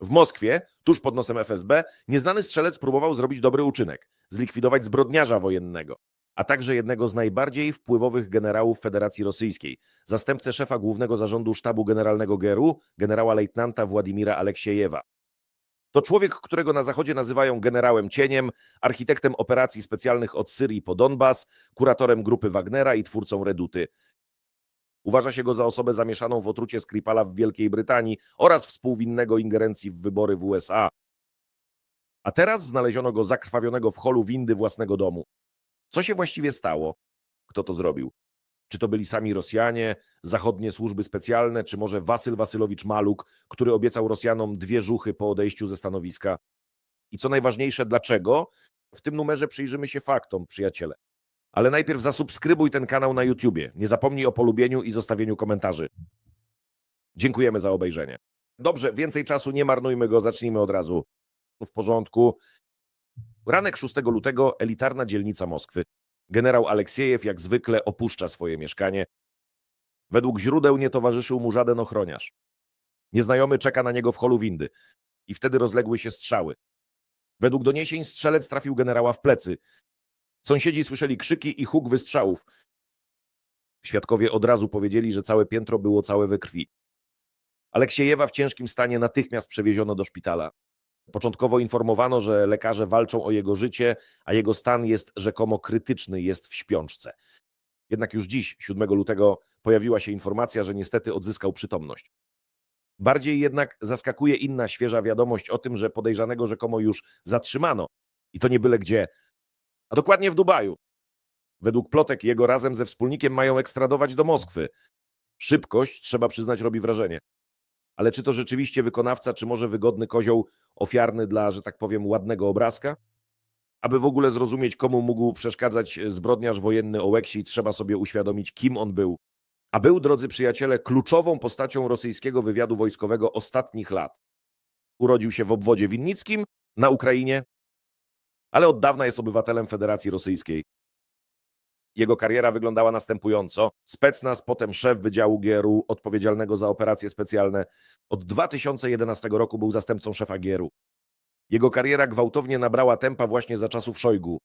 W Moskwie, tuż pod nosem FSB, nieznany strzelec próbował zrobić dobry uczynek zlikwidować zbrodniarza wojennego, a także jednego z najbardziej wpływowych generałów Federacji Rosyjskiej, zastępcę szefa głównego zarządu sztabu generalnego GRU, generała lejtnanta Władimira Aleksiejewa. To człowiek, którego na Zachodzie nazywają generałem cieniem, architektem operacji specjalnych od Syrii po Donbas, kuratorem grupy Wagnera i twórcą Reduty. Uważa się go za osobę zamieszaną w otrucie Skripala w Wielkiej Brytanii oraz współwinnego ingerencji w wybory w USA. A teraz znaleziono go zakrwawionego w holu windy własnego domu. Co się właściwie stało? Kto to zrobił? Czy to byli sami Rosjanie, zachodnie służby specjalne, czy może Wasyl Wasylowicz Maluk, który obiecał Rosjanom dwie żuchy po odejściu ze stanowiska? I co najważniejsze, dlaczego? W tym numerze przyjrzymy się faktom, przyjaciele. Ale najpierw zasubskrybuj ten kanał na YouTubie. Nie zapomnij o polubieniu i zostawieniu komentarzy. Dziękujemy za obejrzenie. Dobrze, więcej czasu nie marnujmy go, zacznijmy od razu. W porządku. Ranek 6 lutego, elitarna dzielnica Moskwy. Generał Aleksiejew jak zwykle opuszcza swoje mieszkanie. Według źródeł nie towarzyszył mu żaden ochroniarz. Nieznajomy czeka na niego w holu windy. I wtedy rozległy się strzały. Według doniesień strzelec trafił generała w plecy. Sąsiedzi słyszeli krzyki i huk wystrzałów. Świadkowie od razu powiedzieli, że całe piętro było całe we krwi. Aleksiejewa w ciężkim stanie natychmiast przewieziono do szpitala. Początkowo informowano, że lekarze walczą o jego życie, a jego stan jest rzekomo krytyczny, jest w śpiączce. Jednak już dziś, 7 lutego, pojawiła się informacja, że niestety odzyskał przytomność. Bardziej jednak zaskakuje inna świeża wiadomość o tym, że podejrzanego rzekomo już zatrzymano. I to nie byle gdzie, a dokładnie w Dubaju. Według plotek jego razem ze wspólnikiem mają ekstradować do Moskwy. Szybkość, trzeba przyznać, robi wrażenie. Ale czy to rzeczywiście wykonawca, czy może wygodny kozioł ofiarny dla, że tak powiem, ładnego obrazka? Aby w ogóle zrozumieć, komu mógł przeszkadzać zbrodniarz wojenny Oleksij, trzeba sobie uświadomić, kim on był. A był, drodzy przyjaciele, kluczową postacią rosyjskiego wywiadu wojskowego ostatnich lat. Urodził się w obwodzie winnickim na Ukrainie, ale od dawna jest obywatelem Federacji Rosyjskiej. Jego kariera wyglądała następująco. Specnaz, potem szef Wydziału GRU odpowiedzialnego za operacje specjalne. Od 2011 roku był zastępcą szefa GRU. Jego kariera gwałtownie nabrała tempa właśnie za czasów Szojgu.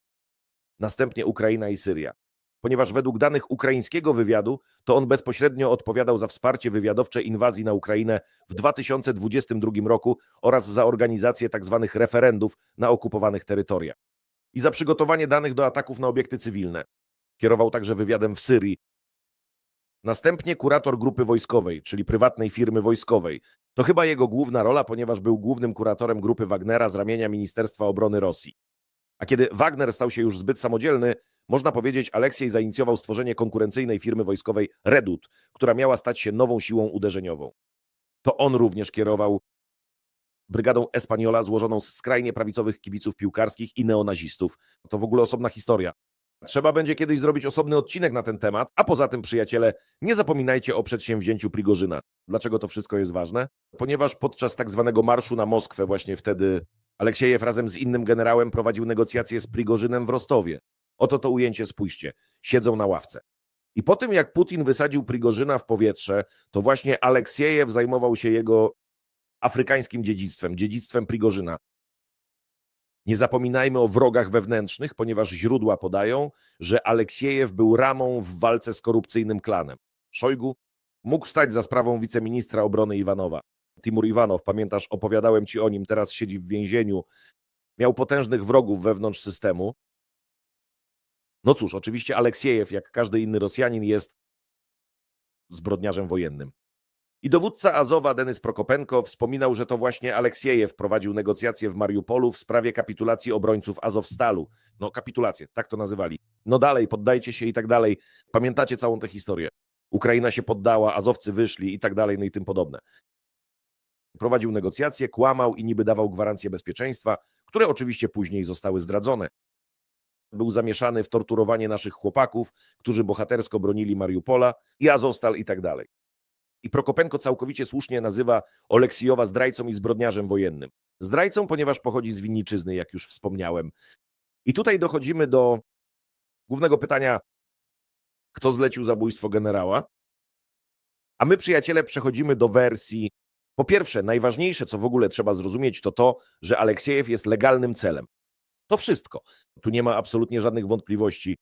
Następnie Ukraina i Syria. Ponieważ według danych ukraińskiego wywiadu, to on bezpośrednio odpowiadał za wsparcie wywiadowcze inwazji na Ukrainę w 2022 roku oraz za organizację tzw. referendów na okupowanych terytoriach. I za przygotowanie danych do ataków na obiekty cywilne. Kierował także wywiadem w Syrii. Następnie kurator grupy wojskowej, czyli prywatnej firmy wojskowej. To chyba jego główna rola, ponieważ był głównym kuratorem grupy Wagnera z ramienia Ministerstwa Obrony Rosji. A kiedy Wagner stał się już zbyt samodzielny, można powiedzieć, Aleksiej zainicjował stworzenie konkurencyjnej firmy wojskowej Redut, która miała stać się nową siłą uderzeniową. To on również kierował brygadą Espaniola złożoną z skrajnie prawicowych kibiców piłkarskich i neonazistów. To w ogóle osobna historia. Trzeba będzie kiedyś zrobić osobny odcinek na ten temat, a poza tym, przyjaciele, nie zapominajcie o przedsięwzięciu Prigorzyna. Dlaczego to wszystko jest ważne? Ponieważ podczas tak zwanego marszu na Moskwę, właśnie wtedy Aleksiejew razem z innym generałem prowadził negocjacje z Prigorzynem w Rostowie. Oto to ujęcie, spójrzcie. Siedzą na ławce. I po tym, jak Putin wysadził Prigorzyna w powietrze, to właśnie Aleksiejew zajmował się jego afrykańskim dziedzictwem, dziedzictwem Prigorzyna. Nie zapominajmy o wrogach wewnętrznych, ponieważ źródła podają, że Aleksiejew był ramą w walce z korupcyjnym klanem. Szojgu mógł stać za sprawą wiceministra obrony Iwanowa. Timur Iwanow, pamiętasz, opowiadałem ci o nim, teraz siedzi w więzieniu. Miał potężnych wrogów wewnątrz systemu. No cóż, oczywiście Aleksiejew, jak każdy inny Rosjanin, jest zbrodniarzem wojennym. I dowódca Azowa Denys Prokopenko wspominał, że to właśnie Aleksiejew prowadził negocjacje w Mariupolu w sprawie kapitulacji obrońców Azowstalu. No kapitulację, tak to nazywali. No dalej, poddajcie się i tak dalej. Pamiętacie całą tę historię. Ukraina się poddała, Azowcy wyszli i tak dalej, no i tym podobne. Prowadził negocjacje, kłamał i niby dawał gwarancje bezpieczeństwa, które oczywiście później zostały zdradzone. Był zamieszany w torturowanie naszych chłopaków, którzy bohatersko bronili Mariupola i Azowstal i tak dalej. I Prokopenko całkowicie słusznie nazywa Oleksijowa zdrajcą i zbrodniarzem wojennym. Zdrajcą, ponieważ pochodzi z winniczyzny, jak już wspomniałem. I tutaj dochodzimy do głównego pytania, kto zlecił zabójstwo generała? A my, przyjaciele, przechodzimy do wersji Po pierwsze, najważniejsze, co w ogóle trzeba zrozumieć, to to, że Aleksiejew jest legalnym celem. To wszystko. Tu nie ma absolutnie żadnych wątpliwości.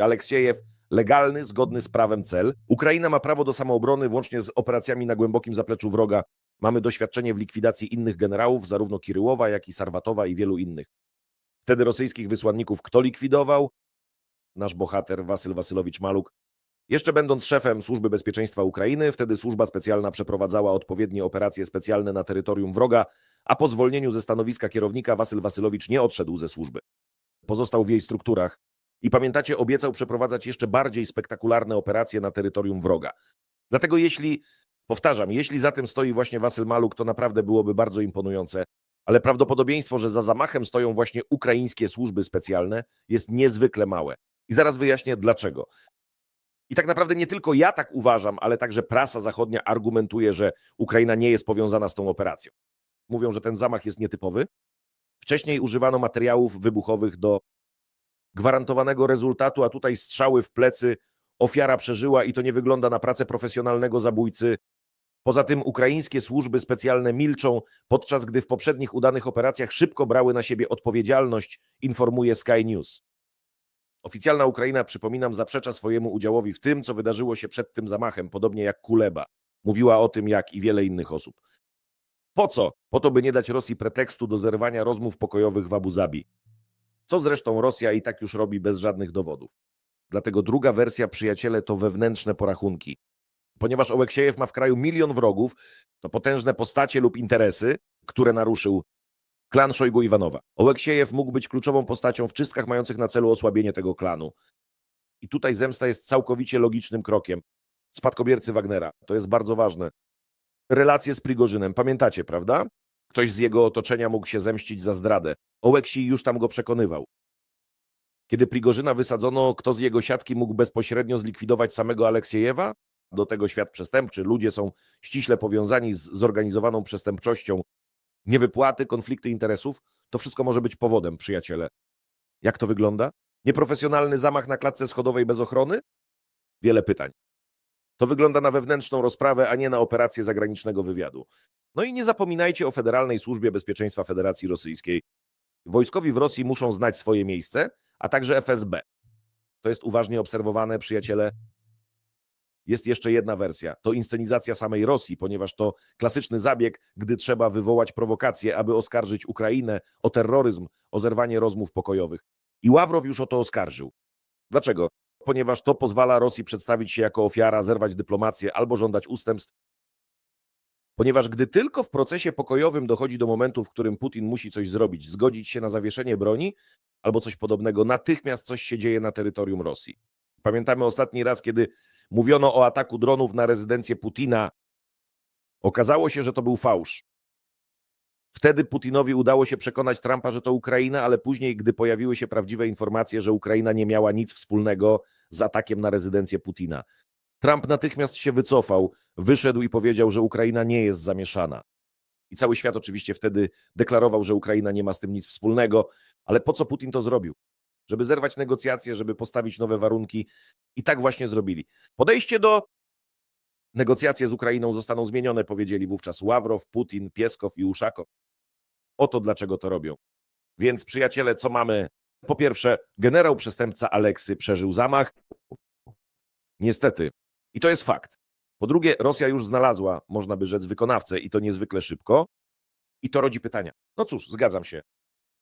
Aleksiejew legalny, zgodny z prawem cel. Ukraina ma prawo do samoobrony włącznie z operacjami na głębokim zapleczu wroga. Mamy doświadczenie w likwidacji innych generałów, zarówno Kiryłowa, jak i Sarwatowa i wielu innych. Wtedy rosyjskich wysłanników kto likwidował? Nasz bohater Wasyl Wasylowicz Maluk. Jeszcze będąc szefem Służby Bezpieczeństwa Ukrainy, wtedy służba specjalna przeprowadzała odpowiednie operacje specjalne na terytorium wroga, a po zwolnieniu ze stanowiska kierownika Wasyl Wasylowicz nie odszedł ze służby. Pozostał w jej strukturach i pamiętacie, obiecał przeprowadzać jeszcze bardziej spektakularne operacje na terytorium wroga. Dlatego jeśli, powtarzam, jeśli za tym stoi właśnie Wasyl Maluk, to naprawdę byłoby bardzo imponujące, ale prawdopodobieństwo, że za zamachem stoją właśnie ukraińskie służby specjalne jest niezwykle małe. I zaraz wyjaśnię dlaczego. I tak naprawdę nie tylko ja tak uważam, ale także prasa zachodnia argumentuje, że Ukraina nie jest powiązana z tą operacją. Mówią, że ten zamach jest nietypowy. Wcześniej używano materiałów wybuchowych do gwarantowanego rezultatu, a tutaj strzały w plecy, ofiara przeżyła i to nie wygląda na pracę profesjonalnego zabójcy. Poza tym ukraińskie służby specjalne milczą, podczas gdy w poprzednich udanych operacjach szybko brały na siebie odpowiedzialność, informuje Sky News. Oficjalna Ukraina, przypominam, zaprzecza swojemu udziałowi w tym, co wydarzyło się przed tym zamachem, podobnie jak Kuleba. Mówiła o tym, jak i wiele innych osób. Po co? Po to, by nie dać Rosji pretekstu do zerwania rozmów pokojowych w Abu Zabi. Co zresztą Rosja i tak już robi bez żadnych dowodów. Dlatego druga wersja, przyjaciele, to wewnętrzne porachunki. Ponieważ Oleksiejew ma w kraju milion wrogów, to potężne postacie lub interesy, które naruszył klan Szojgu Iwanowa. Oleksiejew mógł być kluczową postacią w czystkach mających na celu osłabienie tego klanu. I tutaj zemsta jest całkowicie logicznym krokiem. Spadkobiercy Wagnera. To jest bardzo ważne. Relacje z Prigorzynem. Pamiętacie, prawda? Ktoś z jego otoczenia mógł się zemścić za zdradę. Oleksij już tam go przekonywał. Kiedy Prigorzyna wysadzono, kto z jego siatki mógł bezpośrednio zlikwidować samego Aleksiejewa? Do tego świat przestępczy. Ludzie są ściśle powiązani z zorganizowaną przestępczością. Niewypłaty, konflikty interesów to wszystko może być powodem, przyjaciele. Jak to wygląda? Nieprofesjonalny zamach na klatce schodowej bez ochrony? Wiele pytań. To wygląda na wewnętrzną rozprawę, a nie na operację zagranicznego wywiadu. No i nie zapominajcie o Federalnej Służbie Bezpieczeństwa Federacji Rosyjskiej. Wojskowi w Rosji muszą znać swoje miejsce, a także FSB. To jest uważnie obserwowane, przyjaciele. Jest jeszcze jedna wersja. To inscenizacja samej Rosji, ponieważ to klasyczny zabieg, gdy trzeba wywołać prowokację, aby oskarżyć Ukrainę o terroryzm, o zerwanie rozmów pokojowych. I Ławrow już o to oskarżył. Dlaczego? Ponieważ to pozwala Rosji przedstawić się jako ofiara, zerwać dyplomację albo żądać ustępstw. Ponieważ gdy tylko w procesie pokojowym dochodzi do momentu, w którym Putin musi coś zrobić, zgodzić się na zawieszenie broni albo coś podobnego, natychmiast coś się dzieje na terytorium Rosji. Pamiętamy ostatni raz, kiedy mówiono o ataku dronów na rezydencję Putina. Okazało się, że to był fałsz. Wtedy Putinowi udało się przekonać Trumpa, że to Ukraina, ale później, gdy pojawiły się prawdziwe informacje, że Ukraina nie miała nic wspólnego z atakiem na rezydencję Putina, Trump natychmiast się wycofał, wyszedł i powiedział, że Ukraina nie jest zamieszana. I cały świat oczywiście wtedy deklarował, że Ukraina nie ma z tym nic wspólnego, ale po co Putin to zrobił? Żeby zerwać negocjacje, żeby postawić nowe warunki. I tak właśnie zrobili. Podejście do negocjacje z Ukrainą zostaną zmienione, powiedzieli wówczas Ławrow, Putin, Pieskow i Uszakow. Oto dlaczego to robią. Więc przyjaciele, co mamy? Po pierwsze, generał przestępca Aleksy przeżył zamach. Niestety. I to jest fakt. Po drugie, Rosja już znalazła, można by rzec, wykonawcę i to niezwykle szybko. I to rodzi pytania. No cóż, zgadzam się.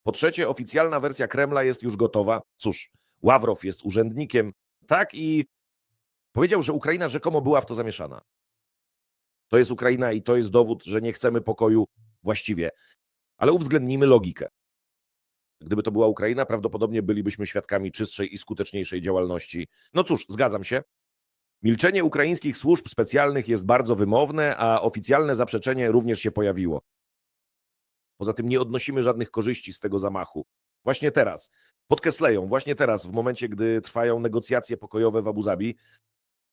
Po trzecie, oficjalna wersja Kremla jest już gotowa. Cóż, Ławrow jest urzędnikiem, tak i powiedział, że Ukraina rzekomo była w to zamieszana. To jest Ukraina i to jest dowód, że nie chcemy pokoju właściwie. Ale uwzględnijmy logikę. Gdyby to była Ukraina, prawdopodobnie bylibyśmy świadkami czystszej i skuteczniejszej działalności. No cóż, zgadzam się. Milczenie ukraińskich służb specjalnych jest bardzo wymowne, a oficjalne zaprzeczenie również się pojawiło. Poza tym nie odnosimy żadnych korzyści z tego zamachu. Właśnie teraz, pod Kesleją, właśnie teraz, w momencie, gdy trwają negocjacje pokojowe w Abu Zabi,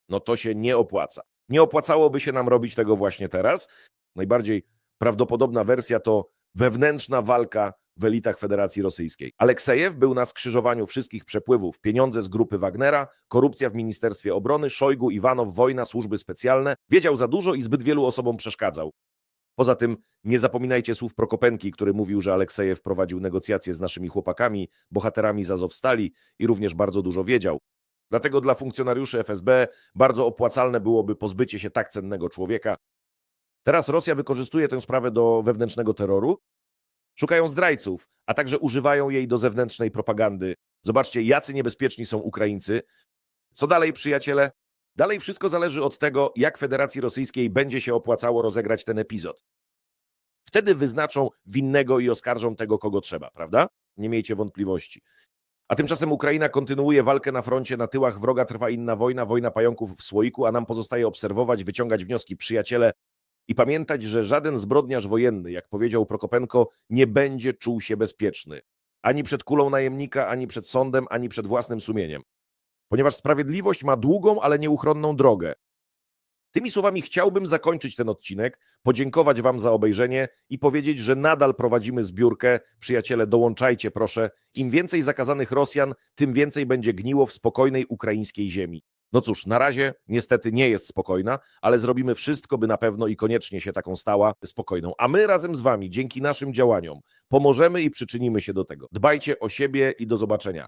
no to się nie opłaca. Nie opłacałoby się nam robić tego właśnie teraz. Najbardziej prawdopodobna wersja to wewnętrzna walka w elitach Federacji Rosyjskiej. Aleksejew był na skrzyżowaniu wszystkich przepływów. Pieniądze z grupy Wagnera, korupcja w Ministerstwie Obrony, Szojgu, Iwanow, wojna, służby specjalne. Wiedział za dużo i zbyt wielu osobom przeszkadzał. Poza tym nie zapominajcie słów Prokopenki, który mówił, że Aleksejew prowadził negocjacje z naszymi chłopakami, bohaterami z i również bardzo dużo wiedział. Dlatego dla funkcjonariuszy FSB bardzo opłacalne byłoby pozbycie się tak cennego człowieka. Teraz Rosja wykorzystuje tę sprawę do wewnętrznego terroru, szukają zdrajców, a także używają jej do zewnętrznej propagandy. Zobaczcie, jacy niebezpieczni są Ukraińcy. Co dalej, przyjaciele? Dalej wszystko zależy od tego, jak Federacji Rosyjskiej będzie się opłacało rozegrać ten epizod. Wtedy wyznaczą winnego i oskarżą tego, kogo trzeba, prawda? Nie miejcie wątpliwości. A tymczasem Ukraina kontynuuje walkę na froncie, na tyłach wroga trwa inna wojna, wojna pająków w słoiku, a nam pozostaje obserwować, wyciągać wnioski, przyjaciele, i pamiętać, że żaden zbrodniarz wojenny, jak powiedział Prokopenko, nie będzie czuł się bezpieczny. Ani przed kulą najemnika, ani przed sądem, ani przed własnym sumieniem. Ponieważ sprawiedliwość ma długą, ale nieuchronną drogę. Tymi słowami chciałbym zakończyć ten odcinek, podziękować Wam za obejrzenie i powiedzieć, że nadal prowadzimy zbiórkę. Przyjaciele, dołączajcie proszę. Im więcej zakazanych Rosjan, tym więcej będzie gniło w spokojnej ukraińskiej ziemi. No cóż, na razie niestety nie jest spokojna, ale zrobimy wszystko, by na pewno i koniecznie się taką stała spokojną. A my razem z Wami, dzięki naszym działaniom, pomożemy i przyczynimy się do tego. Dbajcie o siebie i do zobaczenia.